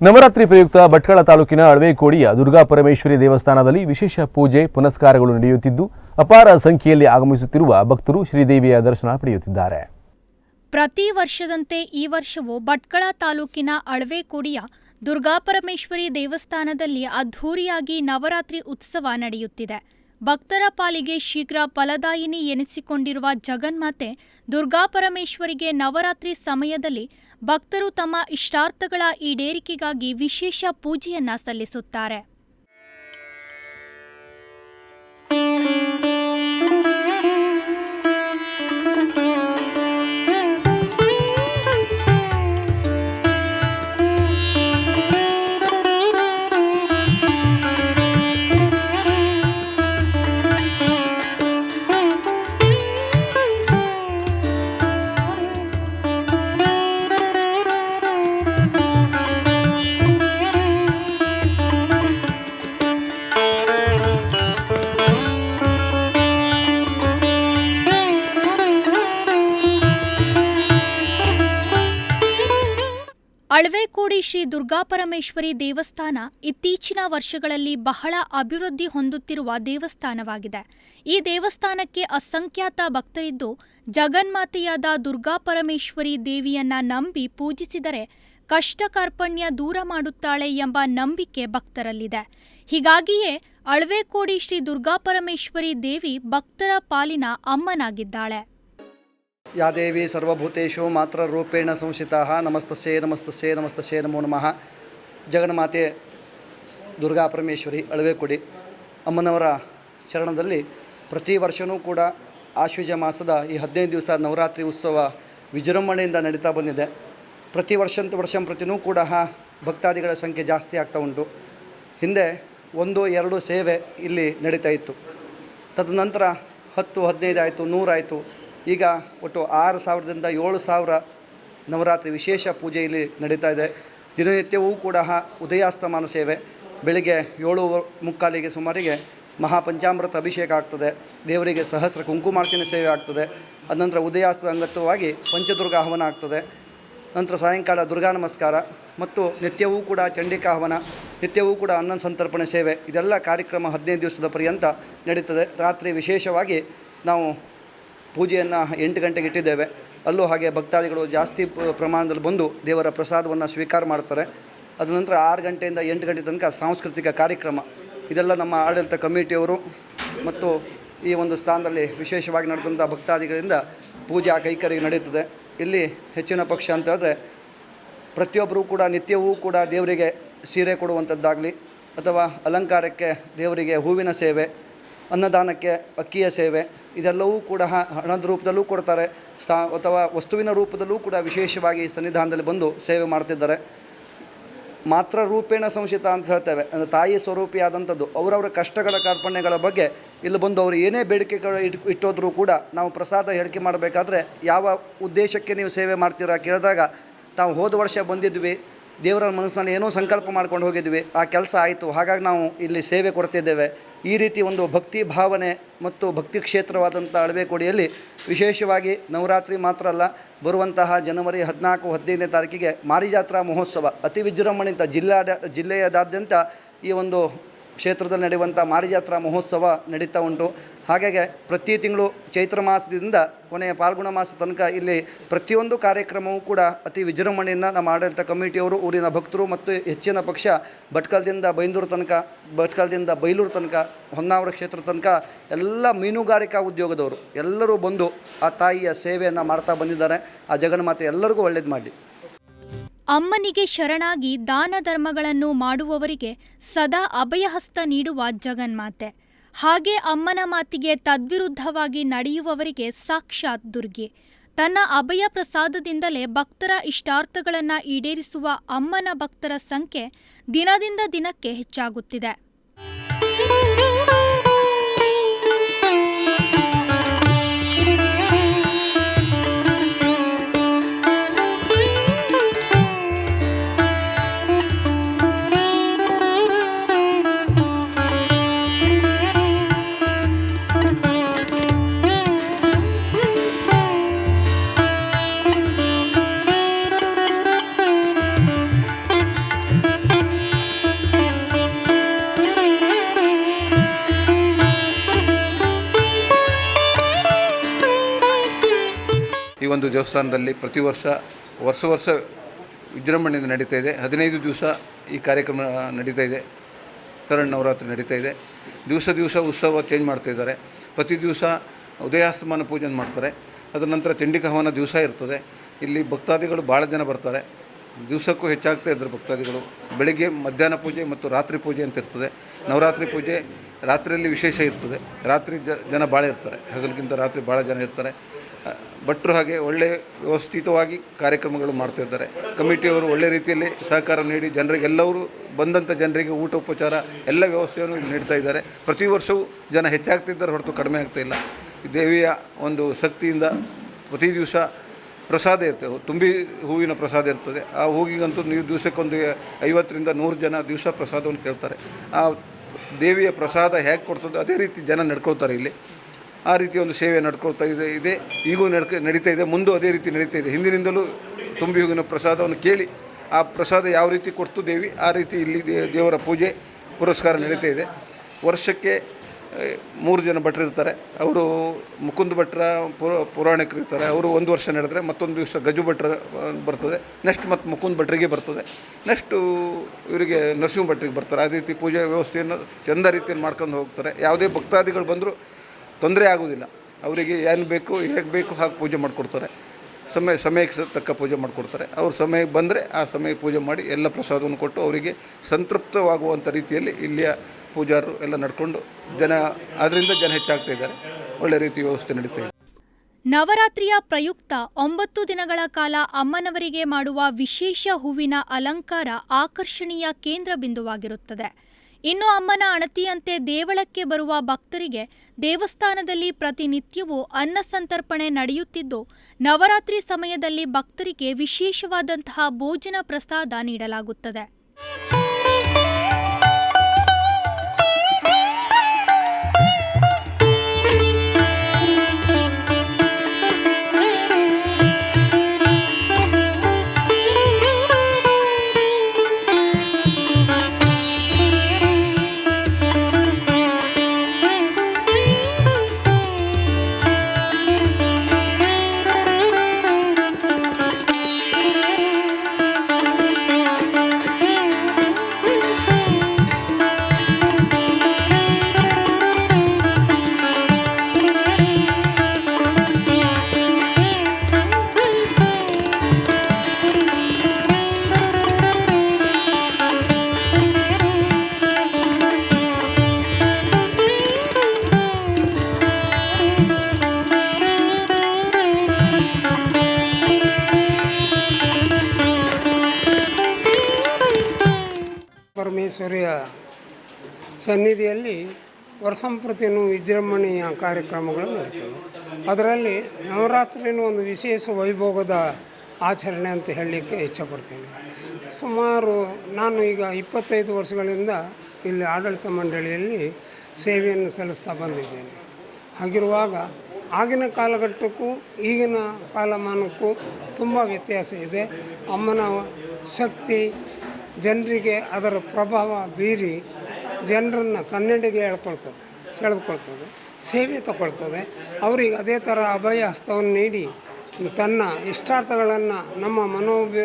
ನವರಾತ್ರಿ ಪ್ರಯುಕ್ತ ಭಟ್ಕಳ ತಾಲೂಕಿನ ಅಳವೇಕೋಡಿಯ ದುರ್ಗಾ ಪರಮೇಶ್ವರಿ ದೇವಸ್ಥಾನದಲ್ಲಿ ವಿಶೇಷ ಪೂಜೆ ಪುನಸ್ಕಾರಗಳು ನಡೆಯುತ್ತಿದ್ದು, ಅಪಾರ ಸಂಖ್ಯೆಯಲ್ಲಿ ಆಗಮಿಸುತ್ತಿರುವ ಭಕ್ತರು ಶ್ರೀದೇವಿಯ ದರ್ಶನ ಪಡೆಯುತ್ತಿದ್ದಾರೆ. ಪ್ರತಿ ವರ್ಷದಂತೆ ಈ ವರ್ಷವೂ ಭಟ್ಕಳ ತಾಲೂಕಿನ ಅಳವೇಕೋಡಿಯ ದುರ್ಗಾಪರಮೇಶ್ವರಿ ದೇವಸ್ಥಾನದಲ್ಲಿ ಅದ್ಧೂರಿಯಾಗಿ ನವರಾತ್ರಿ ಉತ್ಸವ ನಡೆಯುತ್ತಿದೆ. ಭಕ್ತರ ಪಾಲಿಗೆ ಶೀಘ್ರ ಫಲದಾಯಿನಿ ಎನಿಸಿಕೊಂಡಿರುವ ಜಗನ್ಮಾತೆ ದುರ್ಗಾಪರಮೇಶ್ವರಿಗೆ ನವರಾತ್ರಿ ಸಮಯದಲ್ಲಿ ಭಕ್ತರು ತಮ್ಮ ಇಷ್ಟಾರ್ಥಗಳ ಈಡೇರಿಕೆಗಾಗಿ ವಿಶೇಷ ಪೂಜೆಯನ್ನ ಸಲ್ಲಿಸುತ್ತಾರೆ. ಶ್ರೀ ದುರ್ಗಾಪರಮೇಶ್ವರಿ ದೇವಸ್ಥಾನ ಇತ್ತೀಚಿನ ವರ್ಷಗಳಲ್ಲಿ ಬಹಳ ಅಭಿವೃದ್ಧಿ ಹೊಂದುತ್ತಿರುವ ದೇವಸ್ಥಾನವಾಗಿದೆ. ಈ ದೇವಸ್ಥಾನಕ್ಕೆ ಅಸಂಖ್ಯಾತ ಭಕ್ತರಿದ್ದು, ಜಗನ್ಮಾತೆಯಾದ ದುರ್ಗಾಪರಮೇಶ್ವರಿ ದೇವಿಯನ್ನ ನಂಬಿ ಪೂಜಿಸಿದರೆ ಕಷ್ಟ ಕಾರ್ಪಣ್ಯ ದೂರ ಮಾಡುತ್ತಾಳೆ ಎಂಬ ನಂಬಿಕೆ ಭಕ್ತರಲ್ಲಿದೆ. ಹೀಗಾಗಿಯೇ ಅಳವೆಕೋಡಿ ಶ್ರೀ ದುರ್ಗಾಪರಮೇಶ್ವರಿ ದೇವಿ ಭಕ್ತರ ಪಾಲಿನ ಅಮ್ಮನಾಗಿದ್ದಾಳೆ. ಯಾ ದೇವಿ ಸರ್ವಭೂತೇಶು ಮಾತ್ರ ರೂಪೇಣ ಸಂಸ್ಥಿತ ನಮಸ್ತಸ್ಯೇ ನಮಸ್ತಸ್ಯೇ ನಮಸ್ತಸ್ಯೇ ನಮೋ ನಮಃ. ಜಗನ್ಮಾತೆ ದುರ್ಗಾ ಪರಮೇಶ್ವರಿ ಅಳವೆಕೊಡಿ ಅಮ್ಮನವರ ಚರಣದಲ್ಲಿ ಪ್ರತಿ ವರ್ಷವೂ ಕೂಡ ಆಶ್ವಜ ಮಾಸದ ಈ ಹದಿನೈದು ದಿವಸ ನವರಾತ್ರಿ ಉತ್ಸವ ವಿಜೃಂಭಣೆಯಿಂದ ನಡೀತಾ ಬಂದಿದೆ. ಪ್ರತಿ ವರ್ಷಂತ ವರ್ಷಂ ಪ್ರತಿನೂ ಕೂಡ ಭಕ್ತಾದಿಗಳ ಸಂಖ್ಯೆ ಜಾಸ್ತಿ ಆಗ್ತಾ ಉಂಟು. ಹಿಂದೆ ಒಂದು, ಎರಡು ಸೇವೆ ಇಲ್ಲಿ ನಡೀತಾ ಇತ್ತು. ತದನಂತರ ಹತ್ತು, ಹದಿನೈದು ಆಯಿತು, ನೂರಾಯಿತು. ಈಗ ಒಟ್ಟು ಆರು ಸಾವಿರದಿಂದ ಏಳು ಸಾವಿರ ನವರಾತ್ರಿ ವಿಶೇಷ ಪೂಜೆ ಇಲ್ಲಿ ನಡೀತಾ ಇದೆ. ದಿನನಿತ್ಯವೂ ಕೂಡ ಉದಯಾಸ್ತಮಾನ ಸೇವೆ. ಬೆಳಿಗ್ಗೆ ಏಳು ಮುಕ್ಕಾಲಿಗೆ ಸುಮಾರಿಗೆ ಮಹಾಪಂಚಾಮೃತ ಅಭಿಷೇಕ ಆಗ್ತದೆ. ದೇವರಿಗೆ ಸಹಸ್ರ ಕುಂಕುಮಾರ್ಚನೆ ಸೇವೆ ಆಗ್ತದೆ. ಅನಂತರ ಉದಯಾಸ್ತ ಅಂಗತ್ವವಾಗಿ ಪಂಚದುರ್ಗ ಹವನ ಆಗ್ತದೆ. ನಂತರ ಸಾಯಂಕಾಲ ದುರ್ಗಾ ನಮಸ್ಕಾರ ಮತ್ತು ನಿತ್ಯವೂ ಕೂಡ ಚಂಡಿಕಾ ಹವನ, ನಿತ್ಯವೂ ಕೂಡ ಅನ್ನ ಸಂತರ್ಪಣೆ ಸೇವೆ. ಇದೆಲ್ಲ ಕಾರ್ಯಕ್ರಮ ಹದಿನೈದು ದಿವಸದ ಪರ್ಯಂತ ನಡೀತದೆ. ರಾತ್ರಿ ವಿಶೇಷವಾಗಿ ನಾವು ಪೂಜೆಯನ್ನು ಎಂಟು ಗಂಟೆಗೆ ಇಟ್ಟಿದ್ದೇವೆ. ಅಲ್ಲೂ ಹಾಗೆ ಭಕ್ತಾದಿಗಳು ಜಾಸ್ತಿ ಪ್ರಮಾಣದಲ್ಲಿ ಬಂದು ದೇವರ ಪ್ರಸಾದವನ್ನು ಸ್ವೀಕಾರ ಮಾಡ್ತಾರೆ. ಅದ ನಂತರ ಆರು ಗಂಟೆಯಿಂದ ಎಂಟು ಗಂಟೆ ತನಕ ಸಾಂಸ್ಕೃತಿಕ ಕಾರ್ಯಕ್ರಮ. ಇದೆಲ್ಲ ನಮ್ಮ ಆಡಳಿತ ಕಮಿಟಿಯವರು ಮತ್ತು ಈ ಒಂದು ಸ್ಥಾನದಲ್ಲಿ ವಿಶೇಷವಾಗಿ ನಡೆದಂಥ ಭಕ್ತಾದಿಗಳಿಂದ ಪೂಜಾ ಕೈಕರಿ ನಡೆಯುತ್ತದೆ. ಇಲ್ಲಿ ಹೆಚ್ಚಿನ ಪಕ್ಷ ಅಂತ ಹೇಳಿದ್ರೆ ಪ್ರತಿಯೊಬ್ಬರೂ ಕೂಡ ನಿತ್ಯವೂ ಕೂಡ ದೇವರಿಗೆ ಸೀರೆ ಕೊಡುವಂಥದ್ದಾಗಲಿ ಅಥವಾ ಅಲಂಕಾರಕ್ಕೆ ದೇವರಿಗೆ ಹೂವಿನ ಸೇವೆ ಅನ್ನದಾನಕ್ಕೆ ಅಕ್ಕಿಯ ಸೇವೆ, ಇದೆಲ್ಲವೂ ಕೂಡ ಹಣದ ರೂಪದಲ್ಲೂ ಕೊಡ್ತಾರೆ. ಸಾ, ಅಥವಾ ವಸ್ತುವಿನ ರೂಪದಲ್ಲೂ ಕೂಡ ವಿಶೇಷವಾಗಿ ಸನ್ನಿಧಾನದಲ್ಲಿ ಬಂದು ಸೇವೆ ಮಾಡ್ತಿದ್ದಾರೆ. ಮಾತ್ರ ರೂಪೇಣ ಸಂಶಿತ ಅಂತ ಹೇಳ್ತೇವೆ. ಅಂದರೆ ತಾಯಿ ಸ್ವರೂಪಿಯಾದಂಥದ್ದು, ಅವರವರ ಕಷ್ಟಗಳ ಕಾರ್ಪಣ್ಯಗಳ ಬಗ್ಗೆ ಇಲ್ಲಿ ಬಂದು ಅವರು ಏನೇ ಬೇಡಿಕೆಗಳು ಇಟ್, ಇಟ್ಟೋದ್ರೂ ಕೂಡ ನಾವು ಪ್ರಸಾದ ಹೇಳಿಕೆ ಮಾಡಬೇಕಾದ್ರೆ ಯಾವ ಉದ್ದೇಶಕ್ಕೆ ನೀವು ಸೇವೆ ಮಾಡ್ತೀರಾ ಕೇಳಿದಾಗ, ತಾವು ಹೋದ ವರ್ಷ ಬಂದಿದ್ವಿ ದೇವರ ಮನಸ್ಸಿನಲ್ಲಿ ಏನೋ ಸಂಕಲ್ಪ ಮಾಡ್ಕೊಂಡು ಹೋಗಿದ್ವಿ. ಆ ಕೆಲಸ ಆಯಿತು. ಹಾಗಾಗಿ ನಾವು ಇಲ್ಲಿ ಸೇವೆ ಕೊಡ್ತಿದ್ದೇವೆ. ಈ ರೀತಿ ಒಂದು ಭಕ್ತಿ ಭಾವನೆ ಮತ್ತು ಭಕ್ತಿ ಕ್ಷೇತ್ರವಾದಂಥ ಅಳವೆಕೋಡಿಯಲ್ಲಿ ವಿಶೇಷವಾಗಿ ನವರಾತ್ರಿ ಮಾತ್ರ ಅಲ್ಲ, ಬರುವಂತಹ ಜನವರಿ ಹದಿನಾಲ್ಕು, ಹದಿನೈದನೇ ತಾರೀಕಿಗೆ ಮಾರಿಜಾತ್ರಾ ಮಹೋತ್ಸವ, ಅತಿ ವಿಜೃಂಭಣೆಯಿಂದ ಜಿಲ್ಲಾ ಜಿಲ್ಲೆಯದಾದ್ಯಂತ ಈ ಒಂದು ಕ್ಷೇತ್ರದಲ್ಲಿ ನಡೆಯುವಂಥ ಮಾರಿಜಾತ್ರಾ ಮಹೋತ್ಸವ ನಡೀತಾ ಉಂಟು. ಹಾಗಾಗಿ ಪ್ರತಿ ತಿಂಗಳು ಚೈತ್ರ ಮಾಸದಿಂದ ಕೊನೆಯ ಪಾಲ್ಗುಣ ಮಾಸ ತನಕ ಇಲ್ಲಿ ಪ್ರತಿಯೊಂದು ಕಾರ್ಯಕ್ರಮವೂ ಕೂಡ ಅತಿ ವಿಜೃಂಭಣೆಯಿಂದ ನಮ್ಮ ಆಡಳಿತ ಕಮಿಟಿಯವರು, ಊರಿನ ಭಕ್ತರು ಮತ್ತು ಹೆಚ್ಚಿನ ಪಕ್ಷ ಭಟ್ಕಲ್ದಿಂದ ಬೈಂದೂರು ತನಕ ಭಟ್ಕಲ್ದಿಂದ ಬೈಲೂರು ತನಕ, ಹೊನ್ನಾವರ ಕ್ಷೇತ್ರ ತನಕ ಎಲ್ಲ ಮೀನುಗಾರಿಕಾ ಉದ್ಯೋಗದವರು ಎಲ್ಲರೂ ಬಂದು ಆ ತಾಯಿಯ ಸೇವೆಯನ್ನು ಮಾಡ್ತಾ ಬಂದಿದ್ದಾರೆ. ಆ ಜಗನ್ಮಾತೆ ಎಲ್ಲರಿಗೂ ಒಳ್ಳೇದು ಮಾಡಿ ಅಮ್ಮನಿಗೆ ಶರಣಾಗಿ ದಾನ ಧರ್ಮಗಳನ್ನು ಮಾಡುವವರಿಗೆ ಸದಾ ಅಭಯಹಸ್ತ ನೀಡುವ ಜಗನ್ಮಾತೆ. ಹಾಗೆ ಅಮ್ಮನ ಮಾತಿಗೆ ತದ್ವಿರುದ್ಧವಾಗಿ ನಡೆಯುವವರಿಗೆ ಸಾಕ್ಷಾತ್ ದುರ್ಗೆ. ತನ್ನ ಅಭಯ ಪ್ರಸಾದದಿಂದಲೇ ಭಕ್ತರ ಇಷ್ಟಾರ್ಥಗಳನ್ನು ಈಡೇರಿಸುವ ಅಮ್ಮನ ಭಕ್ತರ ಸಂಖ್ಯೆ ದಿನದಿಂದ ದಿನಕ್ಕೆ ಹೆಚ್ಚಾಗುತ್ತಿದೆ. ಒಂದು ದೇವಸ್ಥಾನದಲ್ಲಿ ಪ್ರತಿ ವರ್ಷ ವರ್ಷ ವರ್ಷ ವಿಜೃಂಭಣೆಯಿಂದ ನಡೀತಾ ಇದೆ. ಹದಿನೈದು ದಿವಸ ಈ ಕಾರ್ಯಕ್ರಮ ನಡೀತಾ ಇದೆ. ಶರಣ ನವರಾತ್ರಿ ನಡೀತಾ ಇದೆ. ದಿವಸ ದಿವಸ ಉತ್ಸವ ಚೇಂಜ್ ಮಾಡ್ತಾ ಇದ್ದಾರೆ. ಪ್ರತಿ ದಿವಸ ಉದಯಾಸ್ತಮಾನ ಪೂಜೆ ಮಾಡ್ತಾರೆ. ಅದರ ನಂತರ ಚಂಡಿಕ ಹವನ ದಿವಸ ಇರ್ತದೆ. ಇಲ್ಲಿ ಭಕ್ತಾದಿಗಳು ಭಾಳ ಜನ ಬರ್ತಾರೆ. ದಿವಸಕ್ಕೂ ಹೆಚ್ಚಾಗ್ತಾ ಇದ್ದಾರೆ ಭಕ್ತಾದಿಗಳು. ಬೆಳಿಗ್ಗೆ ಮಧ್ಯಾಹ್ನ ಪೂಜೆ ಮತ್ತು ರಾತ್ರಿ ಪೂಜೆ ಅಂತ ಇರ್ತದೆ. ನವರಾತ್ರಿ ಪೂಜೆ ರಾತ್ರಿಯಲ್ಲಿ ವಿಶೇಷ ಇರ್ತದೆ. ರಾತ್ರಿ ಜನ ಭಾಳ ಇರ್ತಾರೆ. ಹಗಲಿಗಿಂತ ರಾತ್ರಿ ಭಾಳ ಜನ ಇರ್ತಾರೆ. ಭಟ್ರು ಹಾಗೆ ಒಳ್ಳೆ ವ್ಯವಸ್ಥಿತವಾಗಿ ಕಾರ್ಯಕ್ರಮಗಳು ಮಾಡ್ತಾ ಇದ್ದಾರೆ ಕಮಿಟಿಯವರು ಒಳ್ಳೆ ರೀತಿಯಲ್ಲಿ ಸಹಕಾರ ನೀಡಿ ಜನರಿಗೆ ಎಲ್ಲರೂ ಬಂದಂಥ ಜನರಿಗೆ ಊಟ, ಉಪಚಾರ ಎಲ್ಲ ವ್ಯವಸ್ಥೆಯನ್ನು ನೀಡ್ತಾ ಇದ್ದಾರೆ. ಪ್ರತಿ ವರ್ಷವೂ ಜನ ಹೆಚ್ಚಾಗ್ತಿದ್ದಾರೆ, ಹೊರತು ಕಡಿಮೆ ಆಗ್ತಾ ಇಲ್ಲ. ದೇವಿಯ ಒಂದು ಶಕ್ತಿಯಿಂದ ಪ್ರತಿ ದಿವಸ ಪ್ರಸಾದ ಇರ್ತದೆ. ತುಂಬಿ ಹೂವಿನ ಪ್ರಸಾದ ಇರ್ತದೆ. ಆ ಹೂವಿಗಂತೂ ನೀವು ದಿವಸಕ್ಕೊಂದು ಐವತ್ತರಿಂದ ನೂರು ಜನ ದಿವಸ ಪ್ರಸಾದವನ್ನು ಕೇಳ್ತಾರೆ. ಆ ದೇವಿಯ ಪ್ರಸಾದ ಹೇಗೆ ಕೊಡ್ತದೆ ಅದೇ ರೀತಿ ಜನ ನಡ್ಕೊಳ್ತಾರೆ ಇಲ್ಲಿ. ಆ ರೀತಿ ಒಂದು ಸೇವೆ ನಡ್ಕೊಳ್ತಾ ಇದೆ ಇದೆ. ಈಗೂ ನಡ್ಕ, ನಡೀತಾ ಇದೆ. ಮುಂದೂ ಅದೇ ರೀತಿ ನಡೀತಾ ಇದೆ. ಹಿಂದಿನಿಂದಲೂ ತುಂಬಿ ಹೂವಿನ ಪ್ರಸಾದವನ್ನು ಕೇಳಿ, ಆ ಪ್ರಸಾದ ಯಾವ ರೀತಿ ಕೊಡ್ತು ದೇವಿ, ಆ ರೀತಿ ಇಲ್ಲಿ ದೇವರ ಪೂಜೆ, ಪುರಸ್ಕಾರ ನಡೀತಾ ಇದೆ. ವರ್ಷಕ್ಕೆ ಮೂರು ಜನ ಭಟ್ರು ಇರ್ತಾರೆ. ಅವರು ಮುಕುಂದ ಭಟ್ರ, ಪುರ, ಪುರಾಣಿಕರು ಇರ್ತಾರೆ. ಅವರು ಒಂದು ವರ್ಷ ನಡೆದರೆ ಮತ್ತೊಂದು ದಿವಸ ಗಜು ಭಟ್ರ ಬರ್ತದೆ. ನೆಕ್ಸ್ಟ್ ಮತ್ತು ಮುಕುಂದ ಭಟ್ರಿಗೆ ಬರ್ತದೆ. ನೆಕ್ಸ್ಟು ಇವರಿಗೆ ನರಸಿಂಹ ಭಟ್ರಿಗೆ ಬರ್ತಾರೆ. ಅದೇ ರೀತಿ ಪೂಜಾ ವ್ಯವಸ್ಥೆಯನ್ನು ಚಂದ ರೀತಿಯಲ್ಲಿ ಮಾಡ್ಕೊಂಡು ಹೋಗ್ತಾರೆ. ಯಾವುದೇ ಭಕ್ತಾದಿಗಳು ಬಂದರೂ ತೊಂದರೆ ಆಗೋದಿಲ್ಲ ಅವರಿಗೆ ಏನು ಬೇಕು, ಹೇಗೆ ಬೇಕು ಹಾಗೆ ಪೂಜೆ ಮಾಡಿಕೊಡ್ತಾರೆ. ಸಮಯ, ಸಮಯಕ್ಕೆ ತಕ್ಕ ಪೂಜೆ ಮಾಡಿಕೊಡ್ತಾರೆ. ಅವ್ರ ಸಮಯಕ್ಕೆ ಬಂದರೆ ಆ ಸಮಯ ಪೂಜೆ ಮಾಡಿ ಎಲ್ಲ ಪ್ರಸಾದವನ್ನು ಕೊಟ್ಟು ಅವರಿಗೆ ಸಂತೃಪ್ತವಾಗುವಂಥ ರೀತಿಯಲ್ಲಿ ಇಲ್ಲಿಯ ಪೂಜಾರರು ಎಲ್ಲ ನಡ್ಕೊಂಡು ಜನ ಅದರಿಂದ ಜನ ಹೆಚ್ಚಾಗ್ತಾ ಇದ್ದಾರೆ. ಒಳ್ಳೆ ರೀತಿ ವ್ಯವಸ್ಥೆ ನಡೀತಾ ಇದೆ. ನವರಾತ್ರಿಯ ಪ್ರಯುಕ್ತ ಒಂಬತ್ತು ದಿನಗಳ ಕಾಲ ಅಮ್ಮನವರಿಗೆ ಮಾಡುವ ವಿಶೇಷ ಹೂವಿನ ಅಲಂಕಾರ ಆಕರ್ಷಣೀಯ ಕೇಂದ್ರ ಬಿಂದುವಾಗಿರುತ್ತದೆ. ಇನ್ನು ಅಮ್ಮನ ಅಣತಿಯಂತೆ ದೇವಳಕ್ಕೆ ಬರುವ ಭಕ್ತರಿಗೆ ದೇವಸ್ಥಾನದಲ್ಲಿ ಪ್ರತಿನಿತ್ಯವೂ ಅನ್ನ ಸಂತರ್ಪಣೆ ನಡೆಯುತ್ತಿದ್ದು, ನವರಾತ್ರಿ ಸಮಯದಲ್ಲಿ ಭಕ್ತರಿಗೆ ವಿಶೇಷವಾದಂತಹ ಭೋಜನ ಪ್ರಸಾದ ನೀಡಲಾಗುತ್ತದೆ. ಸನ್ನಿಧಿಯಲ್ಲಿ ವರ್ಷಂಪ್ರತಿಯೂ ವಿಜೃಂಭಣೆಯ ಕಾರ್ಯಕ್ರಮಗಳು ನಡೀತವೆ ಅದರಲ್ಲಿ ನವರಾತ್ರಿನೂ ಒಂದು ವಿಶೇಷ ವೈಭೋಗದ ಆಚರಣೆ ಅಂತ ಹೇಳಲಿಕ್ಕೆ ಇಚ್ಛಪಡ್ತೀನಿ. ಸುಮಾರು ನಾನು ಈಗ ಇಪ್ಪತ್ತೈದು ವರ್ಷಗಳಿಂದ ಇಲ್ಲಿ ಆಡಳಿತ ಮಂಡಳಿಯಲ್ಲಿ ಸೇವೆಯನ್ನು ಸಲ್ಲಿಸ್ತಾ ಬಂದಿದ್ದೇನೆ. ಹಾಗಿರುವಾಗ ಆಗಿನ ಕಾಲಘಟ್ಟಕ್ಕೂ ಈಗಿನ ಕಾಲಮಾನಕ್ಕೂ ತುಂಬ ವ್ಯತ್ಯಾಸ ಇದೆ. ಅಮ್ಮನ ಶಕ್ತಿ, ಜನರಿಗೆ ಅದರ ಪ್ರಭಾವ ಬೀರಿ ಜನರನ್ನು ಕನ್ನಡಿಗೆ ಹೇಳ್ಕೊಳ್ತದೆ ಸೆಳೆದುಕೊಳ್ತದೆ, ಸೇವೆ ತಗೊಳ್ತದೆ. ಅವರಿಗೆ ಅದೇ ಥರ ಅಭಯ ಹಸ್ತವನ್ನು ನೀಡಿ ತನ್ನ ಇಷ್ಟಾರ್ಥಗಳನ್ನು, ನಮ್ಮ ಮನೋಭಿ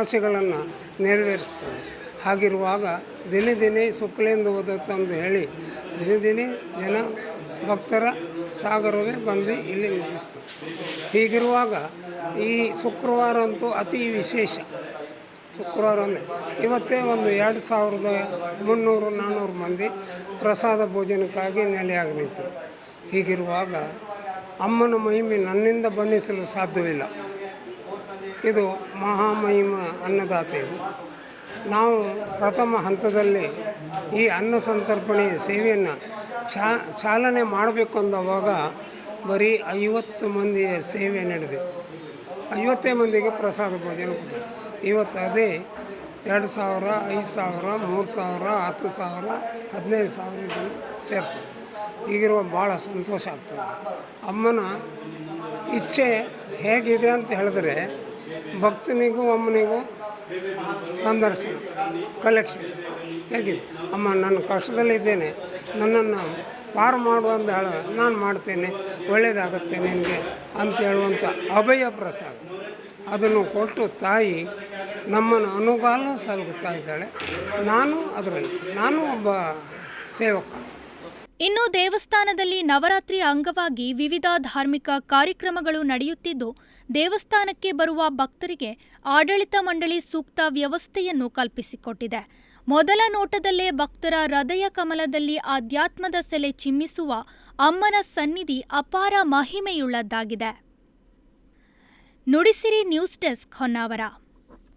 ಆಸೆಗಳನ್ನು ನೆರವೇರಿಸ್ತದೆ. ಹಾಗಿರುವಾಗ ದಿನೇ ದಿನೇ ಶುಕ್ಲೆಂದು ಓದುತ್ತೆ ಅಂತ ಹೇಳಿ ದಿನೇ ದಿನೇ ಜನ ಭಕ್ತರ ಸಾಗರವೇ ಬಂದು ಇಲ್ಲಿ ನೆಲೆಸ್ತದೆ ಹೀಗಿರುವಾಗ ಈ ಶುಕ್ರವಾರ ಅಂತೂ ಅತಿ ವಿಶೇಷ. ಶುಕ್ರವಾರ ಒಂದು ಇವತ್ತೇ ಒಂದು ಎರಡು ಸಾವಿರದ ಮುನ್ನೂರು ನಾನ್ನೂರು ಮಂದಿ ಪ್ರಸಾದ ಭೋಜನಕ್ಕಾಗಿ ನೆಲೆಯಾಗಿ ನಿಂತರು. ಹೀಗಿರುವಾಗ ಅಮ್ಮನ ಮಹಿಮೆ ನನ್ನಿಂದ ಬಣ್ಣಿಸಲು ಸಾಧ್ಯವಿಲ್ಲ. ಇದು ಮಹಾಮಹಿಮ ಅನ್ನದಾತ ಇದು. ನಾವು ಪ್ರಥಮ ಹಂತದಲ್ಲಿ ಈ ಅನ್ನ ಸಂತರ್ಪಣೆ ಸೇವೆಯನ್ನು ಚಾ, ಚಾಲನೆ ಮಾಡಬೇಕು ಅಂದವಾಗ ಬರೀ ಐವತ್ತು ಮಂದಿಯ ಸೇವೆ ನಡೆದಿದೆ. ಐವತ್ತೇ ಮಂದಿಗೆ ಪ್ರಸಾದ ಭೋಜನ ಕೊಟ್ಟರು ಇವತ್ತು ಅದೇ ಎರಡು ಸಾವಿರ, ಐದು ಸಾವಿರ, ಮೂರು ಸಾವಿರ, ಹತ್ತು ಸಾವಿರ, ಹದಿನೈದು ಸಾವಿರ ಜನ ಸೇರ್ತಾರೆ. ಈಗಿರುವ ಭಾಳ ಸಂತೋಷ ಆಗ್ತದೆ. ಅಮ್ಮನ ಇಚ್ಛೆ ಹೇಗಿದೆ ಅಂತ ಹೇಳಿದ್ರೆ ಭಕ್ತನಿಗೂ ಅಮ್ಮನಿಗೂ ಸಂದರ್ಶನ ಕಲೆಕ್ಷನ್ ಹೇಗಿದೆ. ಅಮ್ಮ, ನಾನು ಕಷ್ಟದಲ್ಲಿದ್ದೇನೆ ನನ್ನನ್ನು ಪಾರು ಮಾಡು ಅಂತ ಹೇಳ, ನಾನು ಮಾಡ್ತೇನೆ ಒಳ್ಳೆಯದಾಗುತ್ತೆ ನಿನಗೆ ಅಂತ ಹೇಳುವಂಥ ಅಭಯ ಪ್ರಸಾದ. ಅದನ್ನು ಕೊಟ್ಟು ತಾಯಿ ನಮ್ಮನ್ನು ಅನುಗಾಲು ಸಲಗುತ್ತಾ ಇದ್ದಾಳೆ. ನಾನು ಅದರಲ್ಲಿ, ನಾನು ಒಬ್ಬ ಸೇವಕ. ಇನ್ನು ದೇವಸ್ಥಾನದಲ್ಲಿ ನವರಾತ್ರಿ ಅಂಗವಾಗಿ ವಿವಿಧ ಧಾರ್ಮಿಕ ಕಾರ್ಯಕ್ರಮಗಳು ನಡೆಯುತ್ತಿದ್ದು, ದೇವಸ್ಥಾನಕ್ಕೆ ಬರುವ ಭಕ್ತರಿಗೆ ಆಡಳಿತ ಮಂಡಳಿ ಸೂಕ್ತ ವ್ಯವಸ್ಥೆಯನ್ನು ಕಲ್ಪಿಸಿಕೊಟ್ಟಿದೆ. ಮೊದಲ ನೋಟದಲ್ಲೇ ಭಕ್ತರ ಹೃದಯ ಕಮಲದಲ್ಲಿ ಆಧ್ಯಾತ್ಮದ ಸೆಲೆ ಚಿಮ್ಮಿಸುವ ಅಮ್ಮನ ಸನ್ನಿಧಿ ಅಪಾರ ಮಹಿಮೆಯುಳ್ಳದ್ದಾಗಿದೆ. Nudisiri news desk Honnavar.